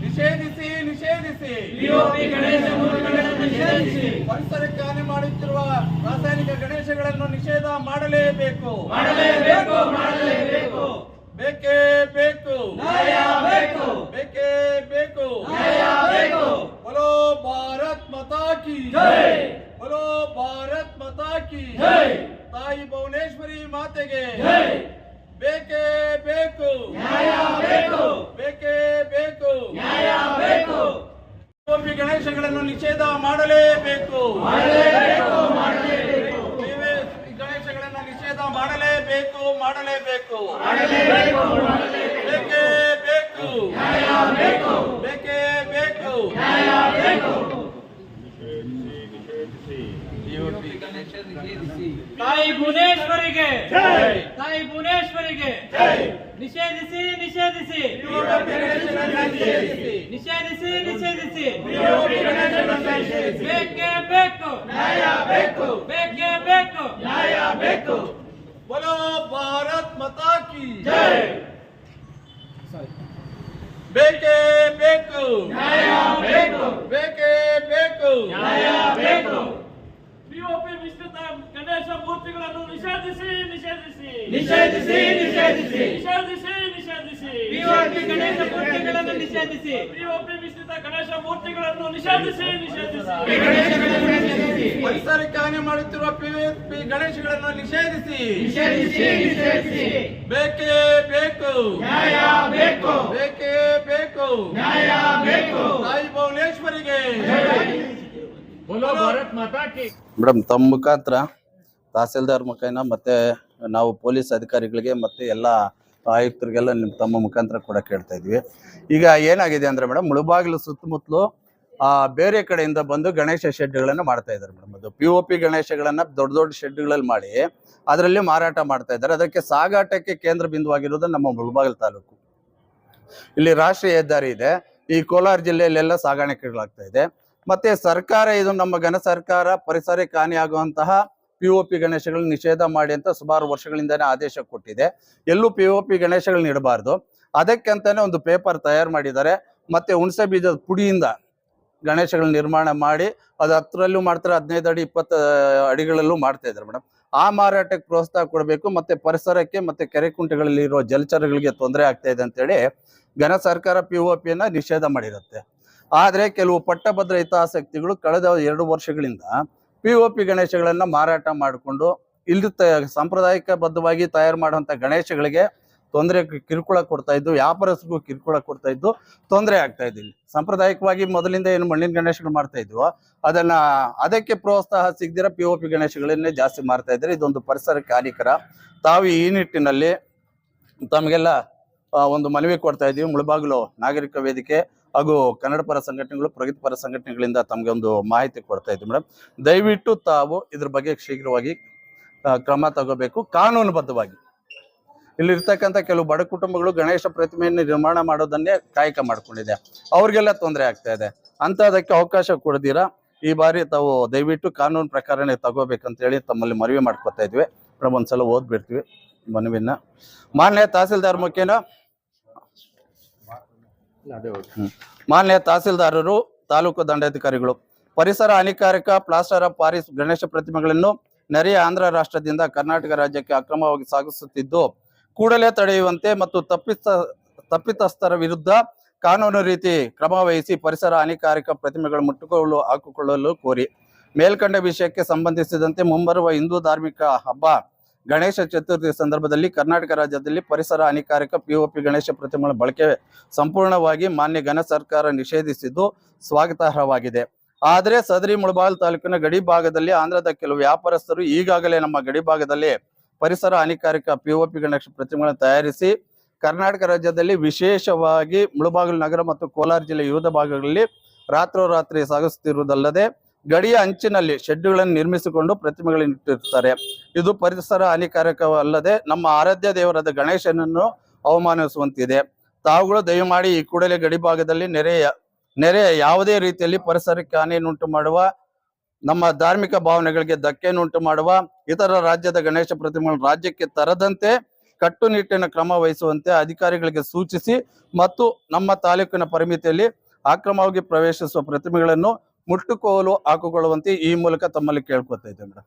ನಿಷೇಧಿಸಿ ನಿಷೇಧಿಸಿ. ಪಿಒಪಿ ಗಣೇಶ ಮೂರ್ತಿಗಳನ್ನು ನಿಷೇಧಿಸಿ ಪರಿಸರಕ್ಕೆ ಹಾನಿ ಮಾಡುತ್ತಿರುವ ರಾಸಾಯನಿಕ ಗಣೇಶಗಳನ್ನು ನಿಷೇಧ ಮಾಡಲೇಬೇಕು. ಮಾಡಲೇಬೇಕು ಮಾಡಲೇಬೇಕು. ಬೇಕೇ ಬೇಕು. ಬೇಕು. ಬೇಕೇ ಬೇಕು. ಬಲೋ ಭಾರತ್ ಮತಾ ಕಿ ಜೈ. ಬಲೋ ಭಾರತ್ ಮತಾ ಕಿ ಜೈ. ತಾಯಿ ಭುವನೇಶ್ವರಿ ಮಾತೆಗೆ. ಮಾಡಲೇಬೇಕು. ಮಾಡಲೇಬೇಕು ಮಾಡಲೇಬೇಕು. PVC ಗಣೇಶಗಳನ್ನು ನಿಷೇಧ ಮಾಡಲೇಬೇಕು ಮಾಡಲೇಬೇಕು. ಬೇಕೇ ಬೇಕು. ಬೇಕು. ಬೇಕೇ. ತಾಯಿ ಭುವನೇಶ್ವರಿಗೆ ಜೈ ತಾಯಿ ಭುವನೇಶ್ವರಿಗೆ ಜೈ ನಿಷೇಧಿಸಿ ನಿಷೇಧಿಸಿ ಪಿಓಪಿ ಗಣೇಶಗಳನ್ನು ನಿಷೇಧಿಸಿ ನಿಷೇಧಿಸಿ ನಿಷೇಧಿಸಿ ಪಿಓಪಿ ಗಣೇಶನನ್ನು ನಿಷೇಧಿಸಿ ಬೇಕೇ ಬೇಕು ನ್ಯಾಯ ಬೇಕು ಬೇಕೇ ಬೇಕು ನ್ಯಾಯ ಬೇಕು बोलो भारत माता की ಜೈ ಬೇಕೇ ಬೇಕು ನ್ಯಾಯ ಬೇಕು ಬೇಕೇ ಬೇಕು ನ್ಯಾಯ ಬೇಕು ಪಿಒಪಿ ಮಿಶ್ರಿತ ಗಣೇಶ ಮೂರ್ತಿಗಳನ್ನು ನಿಷೇಧಿಸಿ ನಿಷೇಧಿಸಿ. ನಿಷೇಧಿಸಿ ನಿಷೇಧಿಸಿ. ನಿಷೇಧಿಸಿ ನಿಷೇಧಿಸಿ. ಪಿಒಪಿ ಗಣೇಶ ಮೂರ್ತಿಗಳನ್ನು ನಿಷೇಧಿಸಿ. ಪಿಒಪಿ ಮಿಶ್ರಿತ ಗಣೇಶ ಮೂರ್ತಿಗಳನ್ನು ನಿಷೇಧಿಸಿ ನಿಷೇಧಿಸಿ. ಪರಿಸರಕ್ಕೆ ಹಾನಿ ಮಾಡುತ್ತಿರುವ ಪಿಒಪಿ ಗಣೇಶಗಳನ್ನು ನಿಷೇಧಿಸಿ. ನಿಷೇಧಿಸಿ ನಿಷೇಧಿಸಿ. ಬೇಕೇ ಬೇಕು. ಬೇಕು. ಬೇಕೇ ಬೇಕು. ಬೇಕು. ತಾಯಿ ಭುವನೇಶ್ವರಿಗೆ. ಮೇಡಮ್ ತಮ್ಮ ಮುಖಾಂತರ ತಹಸೀಲ್ದಾರ್ ಮುಖೇನ ಮತ್ತೆ ನಾವು ಪೊಲೀಸ್ ಅಧಿಕಾರಿಗಳಿಗೆ ಮತ್ತೆ ಎಲ್ಲ ಆಯುಕ್ತರಿಗೆಲ್ಲ ನಿಮ್ಮ ತಮ್ಮ ಮುಖಾಂತರ ಕೂಡ ಕೇಳ್ತಾ ಇದ್ವಿ. ಈಗ ಏನಾಗಿದೆ ಅಂದ್ರೆ ಮೇಡಮ್, ಮುಳುಬಾಗಿಲು ಸುತ್ತಮುತ್ತಲು ಬೇರೆ ಕಡೆಯಿಂದ ಬಂದು ಗಣೇಶ ಶೆಡ್ಗಳನ್ನ ಮಾಡ್ತಾ ಇದ್ದಾರೆ ಮೇಡಮ್. ಅದು ಪಿ ಒ ಪಿ ಗಣೇಶಗಳನ್ನ ದೊಡ್ಡ ದೊಡ್ಡ ಶೆಡ್ಗಳಲ್ಲಿ ಮಾಡಿ ಅದರಲ್ಲಿ ಮಾರಾಟ ಮಾಡ್ತಾ ಇದ್ದಾರೆ. ಅದಕ್ಕೆ ಸಾಗಾಟಕ್ಕೆ ಕೇಂದ್ರ ಬಿಂದುವಾಗಿರೋದು ನಮ್ಮ ಮುಳುಬಾಗಿಲು ತಾಲೂಕು. ಇಲ್ಲಿ ರಾಷ್ಟ್ರೀಯ ಹೆದ್ದಾರಿ ಇದೆ. ಈ ಕೋಲಾರ ಜಿಲ್ಲೆಯಲ್ಲೆಲ್ಲ ಸಾಗಾಣಿಕೆಗಳಾಗ್ತಾ ಇದೆ. ಮತ್ತೆ ಸರ್ಕಾರ, ಇದು ನಮ್ಮ ಘನ ಸರ್ಕಾರ, ಪರಿಸರಕ್ಕೆ ಹಾನಿಯಾಗುವಂತಹ ಪಿ ಒ ಪಿ ಗಣೇಶಗಳನ್ನ ನಿಷೇಧ ಮಾಡಿ ಅಂತ ಸುಮಾರು ವರ್ಷಗಳಿಂದನೇ ಆದೇಶ ಕೊಟ್ಟಿದೆ. ಎಲ್ಲೂ ಪಿ ಒ ಪಿ ಗಣೇಶಗಳನ್ನ ಇಡಬಾರ್ದು ಅದಕ್ಕಂತಾನೆ ಒಂದು ಪೇಪರ್ ತಯಾರು ಮಾಡಿದ್ದಾರೆ. ಮತ್ತೆ ಹುಣಸೆ ಬೀಜದ ಪುಡಿಯಿಂದ ಗಣೇಶಗಳನ್ನ ನಿರ್ಮಾಣ ಮಾಡಿ ಅದು ಹತ್ತರಲ್ಲೂ ಮಾಡ್ತಾರೆ, ಹದಿನೈದು ಅಡಿ, ಇಪ್ಪತ್ತು ಅಡಿಗಳಲ್ಲೂ ಮಾಡ್ತಾ ಇದ್ದಾರೆ ಮೇಡಮ್ ಆ ಮಾರಾಟಕ್ಕೆ ಪ್ರೋತ್ಸಾಹ ಕೊಡಬೇಕು, ಮತ್ತೆ ಪರಿಸರಕ್ಕೆ, ಮತ್ತೆ ಕೆರೆ ಕುಂಟೆಗಳಲ್ಲಿ ಇರೋ ಜಲಚರಗಳಿಗೆ ತೊಂದರೆ ಆಗ್ತಾ ಇದೆ ಅಂತೇಳಿ ಘನ ಸರ್ಕಾರ ಪಿ ಒ ಪಿಯನ್ನ ನಿಷೇಧ ಮಾಡಿರುತ್ತೆ. ಆದರೆ ಕೆಲವು ಪಟ್ಟಭದ್ರ ಹಿತಾಸಕ್ತಿಗಳು ಕಳೆದ ಎರಡು ವರ್ಷಗಳಿಂದ ಪಿ ಒ ಪಿ ಗಣೇಶಗಳನ್ನ ಮಾರಾಟ ಮಾಡಿಕೊಂಡು ಇಲ್ಲಿ ತ ಸಾಂಪ್ರದಾಯಿಕಬದ್ಧವಾಗಿ ತಯಾರು ಮಾಡುವಂತ ಗಣೇಶಗಳಿಗೆ ತೊಂದರೆ ಕಿರುಕುಳ ಕೊಡ್ತಾ ಇದ್ದು, ವ್ಯಾಪಾರಸ್ಥರಿಗೂ ಕಿರುಕುಳ ಕೊಡ್ತಾ ಇದ್ದು ತೊಂದರೆ ಆಗ್ತಾ ಇದ್ದು ಇಲ್ಲಿ. ಸಾಂಪ್ರದಾಯಿಕವಾಗಿ ಮೊದಲಿಂದ ಏನು ಮಣ್ಣಿನ ಗಣೇಶಗಳು ಮಾಡ್ತಾ ಇದ್ವೋ, ಅದನ್ನ ಅದಕ್ಕೆ ಪ್ರೋತ್ಸಾಹ ಸಿಗದಿರ ಪಿ ಒ ಪಿ ಗಣೇಶಗಳನ್ನೇ ಜಾಸ್ತಿ ಮಾಡ್ತಾ ಇದ್ದಾರೆ. ಇದೊಂದು ಪರಿಸರಕ್ಕೆ ಹಾನಿಕರ ತಾವು ಈ ನಿಟ್ಟಿನಲ್ಲಿ ತಮಗೆಲ್ಲ ಒಂದು ಮನವಿ ಕೊಡ್ತಾ ಇದ್ದೀವಿ ಮುಳಬಾಗಿಲು ನಾಗರಿಕ ವೇದಿಕೆ ಹಾಗೂ ಕನ್ನಡ ಪರ ಸಂಘಟನೆಗಳು ಪ್ರಗತಿಪರ ಸಂಘಟನೆಗಳಿಂದ ತಮಗೆ ಒಂದು ಮಾಹಿತಿ ಕೊಡ್ತಾ ಇದ್ದೀವಿ ಮೇಡಮ್ ದಯವಿಟ್ಟು ತಾವು ಇದ್ರ ಬಗ್ಗೆ ಶೀಘ್ರವಾಗಿ ಕ್ರಮ ತಗೋಬೇಕು. ಕಾನೂನುಬದ್ಧವಾಗಿ. ಇಲ್ಲಿರ್ತಕ್ಕಂಥ ಕೆಲವು ಬಡ ಕುಟುಂಬಗಳು ಗಣೇಶ ಪ್ರತಿಮೆಯನ್ನು ನಿರ್ಮಾಣ ಮಾಡೋದನ್ನೇ ಕಾಯಕ ಮಾಡ್ಕೊಂಡಿದೆ. ಅವ್ರಿಗೆಲ್ಲ ತೊಂದರೆ ಆಗ್ತಾ ಇದೆ. ಅಂತದಕ್ಕೆ ಅವಕಾಶ ಕೊಡದಿರ ಈ ಬಾರಿ ತಾವು ದಯವಿಟ್ಟು ಕಾನೂನು ಪ್ರಕಾರನೇ ತಗೋಬೇಕಂತ ಹೇಳಿ ತಮ್ಮಲ್ಲಿ ಮನವಿ ಮಾಡ್ಕೊತಾ ಇದ್ವಿ. ಮೇಡಮ್ ಒಂದ್ಸಲ ಓದ್ಬಿಡ್ತೀವಿ ಮನವಿನ ಮಾನ್ಯ ತಹಸೀಲ್ದಾರ್ ಮುಖೇನ. ಮಾನ್ಯ ತಹಸೀಲ್ದಾರರು, ತಾಲೂಕು ದಂಡಾಧಿಕಾರಿಗಳು, ಪರಿಸರ ಹಾನಿಕಾರಕ ಪ್ಲಾಸ್ಟರ್ ಆಫ್ ಪಾರಿಸ್ ಗಣೇಶ ಪ್ರತಿಮೆಗಳನ್ನು ನೆರೆಯ ಆಂಧ್ರ ರಾಷ್ಟ್ರದಿಂದ ಕರ್ನಾಟಕ ರಾಜ್ಯಕ್ಕೆ ಅಕ್ರಮವಾಗಿ ಸಾಗಿಸುತ್ತಿದ್ದು, ಕೂಡಲೇ ತಡೆಯುವಂತೆ ಮತ್ತು ತಪ್ಪಿತ ತಪ್ಪಿತಸ್ಥರ ವಿರುದ್ಧ ಕಾನೂನು ರೀತಿ ಕ್ರಮ ವಹಿಸಿ ಪರಿಸರ ಹಾನಿಕಾರಕ ಪ್ರತಿಮೆಗಳು ಮುಟ್ಟುಕೊಳ್ಳಲು, ಹಾಕಿಕೊಳ್ಳಲು ಕೋರಿ. ಮೇಲ್ಕಂಡ ವಿಷಯಕ್ಕೆ ಸಂಬಂಧಿಸಿದಂತೆ ಮುಂಬರುವ ಹಿಂದೂ ಧಾರ್ಮಿಕ ಹಬ್ಬ ಗಣೇಶ ಚತುರ್ಥಿ ಸಂದರ್ಭದಲ್ಲಿ ಕರ್ನಾಟಕ ರಾಜ್ಯದಲ್ಲಿ ಪರಿಸರ ಹಾನಿಕಾರಕ ಪಿಒಪಿ ಗಣೇಶ ಪ್ರತಿಮೆಗಳ ಬಳಕೆ ಸಂಪೂರ್ಣವಾಗಿ ಮಾನ್ಯ ಘನ ಸರ್ಕಾರ ನಿಷೇಧಿಸಿದ್ದು ಸ್ವಾಗತಾರ್ಹವಾಗಿದೆ. ಆದರೆ ಸದರಿ ಮುಳಬಾಲ್ ತಾಲೂಕಿನ ಗಡಿ ಭಾಗದಲ್ಲಿ ಆಂಧ್ರದ ಕೆಲವು ವ್ಯಾಪಾರಸ್ಥರು ಈಗಾಗಲೇ ನಮ್ಮ ಗಡಿ ಭಾಗದಲ್ಲಿ ಪರಿಸರ ಹಾನಿಕಾರಕ ಪಿಒಪಿ ಗಣೇಶ ಪ್ರತಿಮೆಗಳನ್ನು ತಯಾರಿಸಿ ಕರ್ನಾಟಕ ರಾಜ್ಯದಲ್ಲಿ ವಿಶೇಷವಾಗಿ ಮುಳಬಾಗಿಲು ನಗರ ಮತ್ತು ಕೋಲಾರ ಜಿಲ್ಲೆ ವಿವಿಧ ಭಾಗಗಳಲ್ಲಿ ರಾತ್ರೋರಾತ್ರಿ ಸಾಗಿಸುತ್ತಿರುವುದಲ್ಲದೆ ಗಡಿಯ ಅಂಚಿನಲ್ಲಿ ಶೆಡ್ಡುಗಳನ್ನು ನಿರ್ಮಿಸಿಕೊಂಡು ಪ್ರತಿಮೆಗಳನ್ನು ಇಟ್ಟಿರ್ತಾರೆ ಇದು ಪರಿಸರ ಹಾನಿಕಾರಕವಲ್ಲದೆ ನಮ್ಮ ಆರಾಧ್ಯ ದೇವರಾದ ಗಣೇಶನನ್ನು ಅವಮಾನಿಸುವಂತಿದೆ. ತಾವುಗಳು ದಯಮಾಡಿ ಈ ಕೂಡಲೇ ಗಡಿ ಭಾಗದಲ್ಲಿ ನೆರೆಯ ನೆರೆಯ ಯಾವುದೇ ರೀತಿಯಲ್ಲಿ ಪರಿಸರಕ್ಕೆ ಹಾನಿಯನ್ನುಂಟು ಮಾಡುವ, ನಮ್ಮ ಧಾರ್ಮಿಕ ಭಾವನೆಗಳಿಗೆ ಧಕ್ಕೆಯನ್ನುಂಟು ಮಾಡುವ, ಇತರ ರಾಜ್ಯದ ಗಣೇಶ ಪ್ರತಿಮೆಗಳನ್ನು ರಾಜ್ಯಕ್ಕೆ ತರದಂತೆ ಕಟ್ಟುನಿಟ್ಟಿನ ಕ್ರಮ ವಹಿಸುವಂತೆ ಅಧಿಕಾರಿಗಳಿಗೆ ಸೂಚಿಸಿ ಮತ್ತು ನಮ್ಮ ತಾಲೂಕಿನ ಪರಿಮಿತಿಯಲ್ಲಿ ಅಕ್ರಮವಾಗಿ ಪ್ರವೇಶಿಸುವ ಪ್ರತಿಮೆಗಳನ್ನು ಮುಟ್ಟುಕೋಲು ಹಾಕಿಕೊಳ್ಳುವಂತೆ ಈ ಮೂಲಕ ತಮ್ಮಲ್ಲಿ ಕೇಳ್ಕೊತಾ ಇದ್ದೆ ಮೇಡಮ್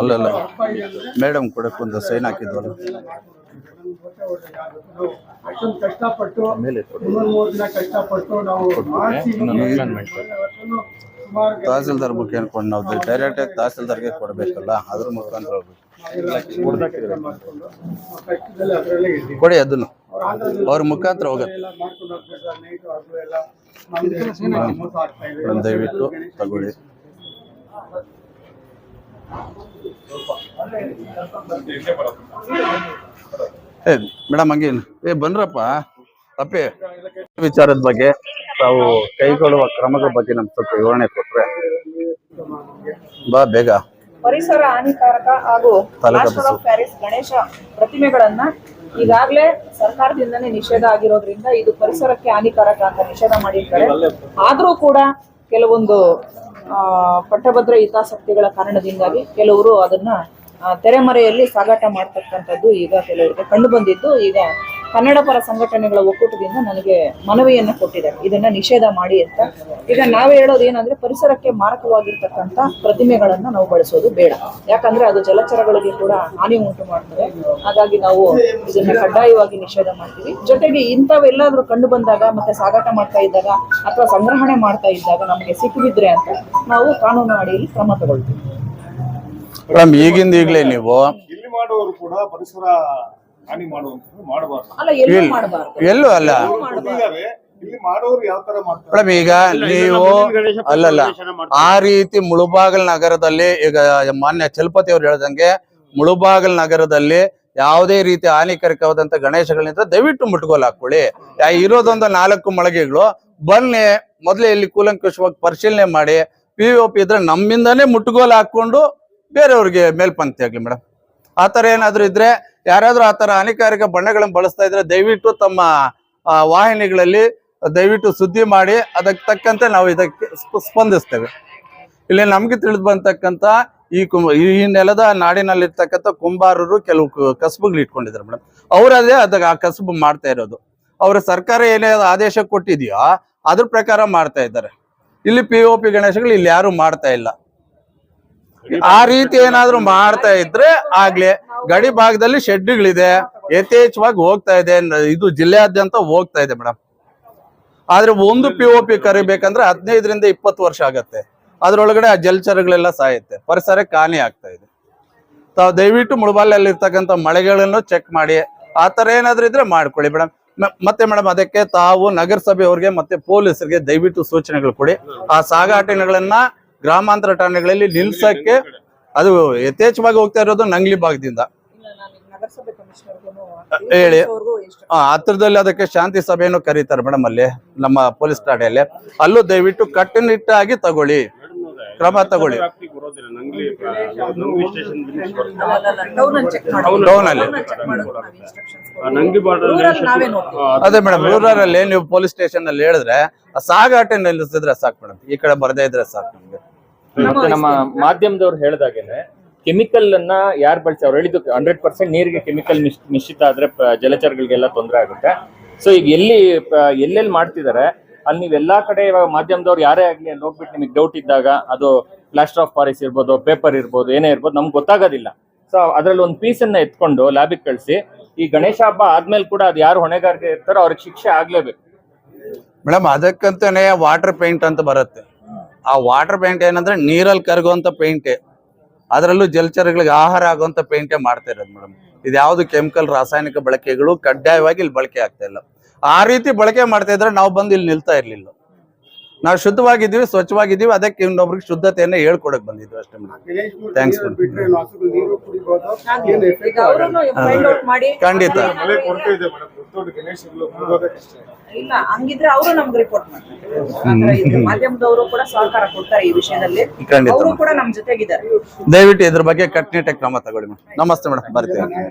ಅಲ್ಲಲ್ಲ ಮೇಡಮ್ ಕೂಡ ಒಂದು ಸೈನ್ ಹಾಕಿದ್ವಲ್ಲ. ಅಷ್ಟೊಂದು ಕಷ್ಟಪಟ್ಟು ಮೂರ್ ಮೂರು ದಿನ ಕಷ್ಟಪಟ್ಟು ನಾವು ಮಾಡಿಸಿ ಸುಮಾರು ತಹಸೀಲ್ದಾರ್ ಬುಕ್ ಏನ್ಕೊಂಡು ನಾವು ಡೈರೆಕ್ಟ್ ಆಗಿ ತಹಸೀಲ್ದಾರ್ಗೆ ಕೊಡ್ಬೇಕಲ್ಲ ಅದ್ರ ಮುಖಾಂತರ ಕೊಡಿ ಅದನ್ನು. ಅವ್ರ ಮುಖಾಂತರ ಹೋಗುತ್ತೆ. ದಯವಿಟ್ಟು ತಗೊಳ್ಳಿ. ಏ ಮೇಡಮ್ ಹಂಗೇನು? ಏ ಬಂದ್ರಪ್ಪ ತಪ್ಪಿ. ವಿಚಾರದ ಬಗ್ಗೆ ತಾವು ಕೈಗೊಳ್ಳುವ ಕ್ರಮಗಳ ಬಗ್ಗೆ ನಮ್ ಸ್ವಲ್ಪ ವಿವರಣೆ ಕೊಟ್ರೆ. ಬಾ ಬೇಗ. ಪರಿಸರ ಹಾನಿಕಾರಕ ಹಾಗೂ ಗಣೇಶ ಪ್ರತಿಮೆಗಳನ್ನ ಈಗಾಗಲೇ ಸರ್ಕಾರದಿಂದನೇ ನಿಷೇಧ ಆಗಿರೋದ್ರಿಂದ ಇದು ಪರಿಸರಕ್ಕೆ ಹಾನಿಕಾರಕ ಅಂತ ನಿಷೇಧ ಮಾಡಿರ್ತಾರೆ. ಆದರೂ ಕೂಡ ಕೆಲವೊಂದು ಪಟ್ಟಭದ್ರ ಹಿತಾಸಕ್ತಿಗಳ ಕಾರಣದಿಂದಾಗಿ ಕೆಲವರು ಅದನ್ನ ತೆರೆಮರೆಯಲ್ಲಿ ಸಾಗಾಟ ಮಾಡ್ತಕ್ಕಂಥದ್ದು ಈಗ ಕೆಲವರಿಗೆ ಕಂಡು ಬಂದಿದ್ದು. ಈಗ ಕನ್ನಡ ಪರ ಸಂಘಟನೆಗಳ ಒಕ್ಕೂಟದಿಂದ ನನಗೆ ಮನವಿಯನ್ನ ಕೊಟ್ಟಿದ್ದಾರೆ. ಇದನ್ನ ನಿಷೇಧ ಮಾಡಿ ಅಂತ. ಈಗ ನಾವು ಹೇಳೋದು ಏನಂದ್ರೆ ಪರಿಸರಕ್ಕೆ ಮಾರಕವಾಗಿರ್ತಕ್ಕಂಥ ಪ್ರತಿಮೆಗಳನ್ನ ನಾವು ಬಳಸೋದು ಬೇಡ. ಯಾಕಂದ್ರೆ ಅದು ಜಲಚರಗಳಿಗೆ ಕೂಡ ಹಾನಿ ಉಂಟು ಮಾಡ್ತದೆ. ಹಾಗಾಗಿ ನಾವು ಇದನ್ನ ಕಡ್ಡಾಯವಾಗಿ ನಿಷೇಧ ಮಾಡ್ತೀವಿ. ಜೊತೆಗೆ ಇಂಥವೆಲ್ಲಾದ್ರೂ ಕಂಡು ಬಂದಾಗ ಮತ್ತೆ ಸಾಗಾಟ ಮಾಡ್ತಾ ಇದ್ದಾಗ ಅಥವಾ ಸಂಗ್ರಹಣೆ ಮಾಡ್ತಾ ಇದ್ದಾಗ ನಮಗೆ ಸಿಕ್ಕಿದ್ರೆ ಅಂತ ನಾವು ಕಾನೂನು ಅಡಿಯಲ್ಲಿ ಕ್ರಮ ತಗೊಳ್ತೀವಿ. ಮೇಡಮ್ ಈಗಿಂದ ಈಗಲೇ ನೀವು ಇಲ್ಲಿ ಮಾಡುವವರು ಕೂಡ ಪರಿಸರ ಹಾನಿ ಮಾಡುವಂಥದ್ದು ಮಾಡಬಾರ್ದು. ಅಲ್ಲ ಎಲ್ಲೂ ಇಲ್ಲ. ಮಾಡಬಾರ್ದು. ಎಲ್ಲೂ ಅಲ್ಲ. ಇದ್ದಾರೆ. ಇಲ್ಲಿ ಮಾಡೋರು ಯಾವ ತರ ಮಾಡ್ತಾರೆ? ಮೇಡಮ್ ಈಗ ನೀವು ಅಲ್ಲಲ್ಲ ಆ ರೀತಿ ಮುಳುಬಾಗಲ್ ನಗರದಲ್ಲಿ ಈಗ ಮಾನ್ಯ ಚಲಪತಿ ಅವ್ರು ಹೇಳ್ದಂಗೆ ಮುಳುಬಾಗಲ್ ನಗರದಲ್ಲಿ ಯಾವುದೇ ರೀತಿ ಹಾನಿಕಾರಕವಾದಂತ ಗಣೇಶಗಳಿಂದ ದಯವಿಟ್ಟು ಮುಟ್ಗೋಲ್ ಹಾಕೊಳ್ಳಿ ಯಾ- ಇರೋದೊಂದು ನಾಲ್ಕು ಮಳಿಗೆಗಳು. ಬನ್ನಿ ಮೊದಲೇ ಇಲ್ಲಿ ಕೂಲಂಕುಷವಾಗಿ ಪರಿಶೀಲನೆ ಮಾಡಿ ಪಿ ಒ ಪಿ ಇದ್ರೆ ನಮ್ಮಿಂದಾನೇ ಮುಟ್ಗೋಲ್ ಹಾಕೊಂಡು ಬೇರೆಯವ್ರಿಗೆ ಮೇಲ್ಪಂಕ್ತಿ ಆಗ್ಲಿ ಮೇಡಮ್. ಆ ಥರ ಏನಾದ್ರು ಇದ್ರೆ ಯಾರಾದ್ರೂ ಆ ತರ ಹಾನಿಕಾರಕ ಬಣ್ಣಗಳನ್ನು ಬಳಸ್ತಾ ಇದ್ರೆ ದಯವಿಟ್ಟು ತಮ್ಮ ವಾಹಿನಿಗಳಲ್ಲಿ ದಯವಿಟ್ಟು ಸುದ್ದಿ ಮಾಡಿ, ಅದಕ್ಕೆ ತಕ್ಕಂತೆ ನಾವು ಇದಕ್ಕೆ ಸ್ಪ- ಸ್ಪಂದಿಸ್ತೇವೆ. ಇಲ್ಲಿ ನಮ್ಗೆ ತಿಳಿದು ಬಂತಕ್ಕಂತ ಈ ಕುಂಬ, ಈ ನೆಲದ ನಾಡಿನಲ್ಲಿರ್ತಕ್ಕಂಥ ಕುಂಬಾರರು ಕೆಲವು ಕಸಬುಗಳು ಇಟ್ಕೊಂಡಿದ್ದಾರೆ ಮೇಡಮ್. ಅವರದೇ ಅದಕ್ಕೆ ಆ ಕಸಬು ಮಾಡ್ತಾ ಇರೋದು. ಅವ್ರ ಸರ್ಕಾರ ಏನೇ ಆದೇಶ ಕೊಟ್ಟಿದೆಯೋ ಅದ್ರ ಪ್ರಕಾರ ಮಾಡ್ತಾ ಇದ್ದಾರೆ. ಇಲ್ಲಿ ಪಿ ಒ ಪಿ ಗಣೇಶಗಳು ಇಲ್ಲಿ ಯಾರು ಮಾಡ್ತಾ ಇಲ್ಲ. ಆ ರೀತಿ ಏನಾದ್ರು ಮಾಡ್ತಾ ಇದ್ರೆ ಆಗ್ಲಿ ಗಡಿ ಭಾಗದಲ್ಲಿ ಶೆಡ್ಗಳಿದೆ ಯಥೇಚ್ಛವಾಗಿ ಹೋಗ್ತಾ ಇದೆ. ಇದು ಜಿಲ್ಲೆಯಾದ್ಯಂತ ಹೋಗ್ತಾ ಇದೆ ಮೇಡಮ್ ಆದ್ರೆ ಒಂದು ಪಿ ಒ ಪಿ ಕರಿಬೇಕಂದ್ರೆ ಹದಿನೈದರಿಂದ ಇಪ್ಪತ್ತು ವರ್ಷ ಆಗತ್ತೆ. ಅದ್ರೊಳಗಡೆ ಆ ಜಲಚರಗಳೆಲ್ಲ ಸಾಯುತ್ತೆ. ಪರಿಸರಕ್ಕೆ ಹಾನಿ ಆಗ್ತಾ ಇದೆ. ತಾವು ದಯವಿಟ್ಟು ಮುಳಬಾಲಲ್ಲಿ ಇರ್ತಕ್ಕಂಥ ಮಳೆಗಳನ್ನು ಚೆಕ್ ಮಾಡಿ. ಆ ತರ ಏನಾದ್ರೂ ಇದ್ರೆ ಮಾಡ್ಕೊಳ್ಳಿ ಮೇಡಮ್ ಮತ್ತೆ ಮೇಡಮ್ ಅದಕ್ಕೆ ತಾವು ನಗರಸಭೆಯವ್ರಿಗೆ ಮತ್ತೆ ಪೊಲೀಸರಿಗೆ ದಯವಿಟ್ಟು ಸೂಚನೆಗಳು ಕೊಡಿ. ಆ ಸಾಗಾಟಗಳನ್ನ ಗ್ರಾಮಾಂತರ ಠಾಣೆಗಳಲ್ಲಿ ನಿಲ್ಸಕ್ಕೆ ಅದು ಯಥೇಚ್ಛವಾಗಿ ಹೋಗ್ತಾ ಇರೋದು ನಂಗ್ಲಿ ಭಾಗದಿಂದ. ಹೇಳಿ. ಹತ್ರದಲ್ಲಿ ಅದಕ್ಕೆ ಶಾಂತಿ ಸಭೆಯನ್ನು ಕರೀತಾರೆ ಮೇಡಮ್ ಅಲ್ಲಿ ನಮ್ಮ ಪೊಲೀಸ್ ಠಾಣೆಯಲ್ಲಿ. ಅಲ್ಲೂ ದಯವಿಟ್ಟು ಕಟ್ಟುನಿಟ್ಟಾಗಿ ತಗೊಳ್ಳಿ. ಕ್ರಮ ತಗೊಳ್ಳಿ. ಅದೇ ಮೇಡಮ್ ರೂರಲ್ ಅಲ್ಲಿ ನೀವು ಪೊಲೀಸ್ ಸ್ಟೇಷನ್ ಅಲ್ಲಿ ಹೇಳಿದ್ರೆ ಆ ಸಾಗಾಟ ನಿಲ್ಲಿಸಿದ್ರೆ ಸಾಕು ಮೇಡಮ್. ಈ ಕಡೆ ಬರದೇ ಇದ್ರೆ ಸಾಕು ನಮ್ಗೆ. ಮತ್ತೆ ನಮ್ಮ ಮಾಧ್ಯಮದವ್ರು ಹೇಳ್ದಾಗೇನೆ ಕೆಮಿಕಲ್ ಅನ್ನ ಯಾರು ಬಳಸಿ ಅವ್ರು ಹೇಳಿದ್ದು ಹಂಡ್ರೆಡ್ ಪರ್ಸೆಂಟ್ ನೀರಿಗೆ ಕೆಮಿಕಲ್ ಮಿಶ್ರಿತ ಆದ್ರೆ ಜಲಚರಗಳಿಗೆಲ್ಲ ತೊಂದರೆ ಆಗುತ್ತೆ. ಸೊ ಈಗ ಎಲ್ಲಿ ಎಲ್ಲೆಲ್ಲಿ ಮಾಡ್ತಿದ್ದಾರೆ ಅಲ್ಲಿ ನೀವು ಎಲ್ಲಾ ಕಡೆ ಇವಾಗ ಮಾಧ್ಯಮದವ್ರು ಯಾರೇ ಆಗ್ಲಿ ಅಲ್ಲಿ ಹೋಗ್ಬಿಟ್ಟು ನಿಮಗೆ ಡೌಟ್ ಇದ್ದಾಗ ಅದು ಪ್ಲಾಸ್ಟರ್ ಆಫ್ ಪಾರಿಸ್ ಇರ್ಬೋದು ಪೇಪರ್ ಇರ್ಬೋದು ಏನೇ ಇರ್ಬೋದು ನಮ್ಗೆ ಗೊತ್ತಾಗೋದಿಲ್ಲ. ಸೊ ಅದ್ರಲ್ಲಿ ಒಂದು ಪೀಸ್ ಅನ್ನ ಎತ್ಕೊಂಡು ಲ್ಯಾಬಿಗೆ ಕಳಿಸಿ ಈ ಗಣೇಶ ಹಬ್ಬ ಆದ್ಮೇಲೆ ಕೂಡ ಅದು ಯಾರು ಹೊಣೆಗಾರಿಕೆ ಇರ್ತಾರೋ ಅವ್ರಿಗೆ ಶಿಕ್ಷೆ ಆಗ್ಲೇಬೇಕು. ಮೇಡಮ್ ಅದಕ್ಕಂತಾನೆ ವಾಟರ್ ಪೇಂಟ್ ಅಂತ ಬರುತ್ತೆ. ಆ ವಾಟರ್ ಪೇಂಟ್ ಏನಂದ್ರೆ ನೀರಲ್ಲಿ ಕರಗುವಂತ ಪೇಂಟೆ ಅದರಲ್ಲೂ ಜಲಚರಗಳಿಗೆ ಆಹಾರ ಆಗುವಂತ ಪೇಂಟೆ ಮಾಡ್ತಾ ಇರೋದು ಮೇಡಮ್ ಇದು ಯಾವ್ದು ಕೆಮಿಕಲ್ ರಾಸಾಯನಿಕ ಬಳಕೆಗಳು ಕಡ್ಡಾಯವಾಗಿ ಇಲ್ಲಿ ಬಳಕೆ ಆಗ್ತಾ ಇಲ್ಲ. ಆ ರೀತಿ ಬಳಕೆ ಮಾಡ್ತಾ ಇದ್ರೆ ನಾವು ಬಂದು ಇಲ್ಲಿ ನಿಲ್ತಾ ಇರ್ಲಿಲ್ಲ. ನಾವು ಶುದ್ಧವಾಗಿದ್ದೀವಿ ಸ್ವಚ್ಛವಾಗಿದ್ದೀವಿ ಅದಕ್ಕೆ ಇನ್ನೊಬ್ರಿಗೆ ಶುದ್ಧತೆಯನ್ನ ಹೇಳ್ಕೊಡಕ್ ಬಂದಿದ್ವಿ ಅಷ್ಟೇ ಮಾಡಿ. ಖಂಡಿತ. ಇಲ್ಲ ಹಂಗಿದ್ರೆ ಅವರು ನಮ್ಗೆ ರಿಪೋರ್ಟ್ ಮಾಡ್ತಾರೆ. ಮಾಧ್ಯಮದವರು ಕೂಡ ಸಹಕಾರ ಕೊಡ್ತಾರೆ ಈ ವಿಷಯದಲ್ಲಿ. ಖಂಡಿತ ಅವರು. ಕೂಡ ನಮ್ ಜೊತೆಗಿದ್ದಾರೆ. ದಯವಿಟ್ಟು ಇದ್ರ ಬಗ್ಗೆ ಕಟ್ಟುನಿಟ್ಟಾಗಿ ಕ್ರಮ ತಗೊಳ್ಳಿ ಮೇಡಮ್. ನಮಸ್ತೆ ಮೇಡಮ್ ಬರ್ತೀವಿ.